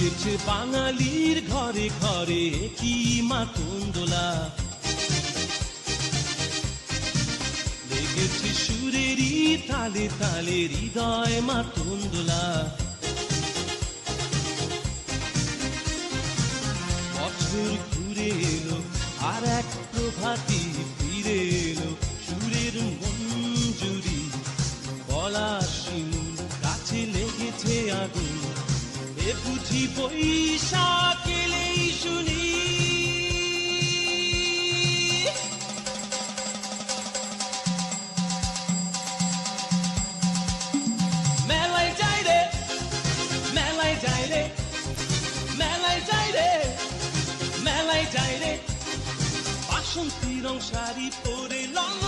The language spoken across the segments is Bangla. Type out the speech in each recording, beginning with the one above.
লেগেছে বাঙালির ঘরে ঘরে কি মাতন্দোলা লেগেছে সুরেরই তালে তালে হৃদয় মাতন্দোলা। বছর ঘুরে এলো আর এক প্রভাতি ফিরে এলো। বুঝি বৈশাখ এলেই শুনি। মেলায় যাই রে, মেলায় যাই রে, মেলায় যাই রে, মেলায় যাই রে। বাসন্তী রং শাড়ি পরে লঙ্গনারা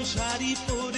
বাসন্তী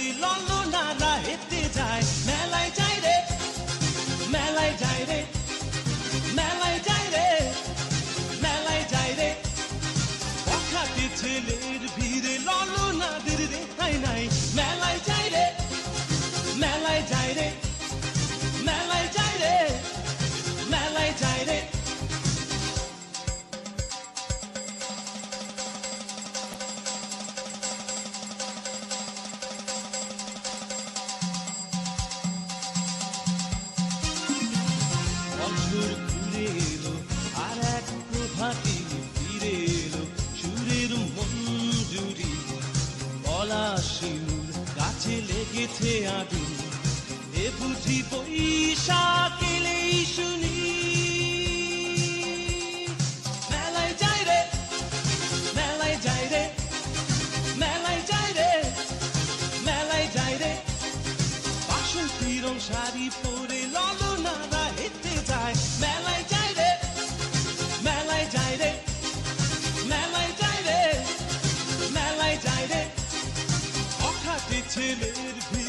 লেগেছে আগুন এ বুঝি বৈশাখ এলেই শুনি। মেলায় যাই রে, মেলায় যাই রে, মেলায় যাই রে, মেলায় যাই রে। বাসন্তী রং শাড়ি পরে ললনারা হেঁটে যায়। মেলায় যাই রে, মেলায় যাই রে, মেলায় যাই রে, মেলায় যাই রে। হঠাৎ ছেলের ভিড়ে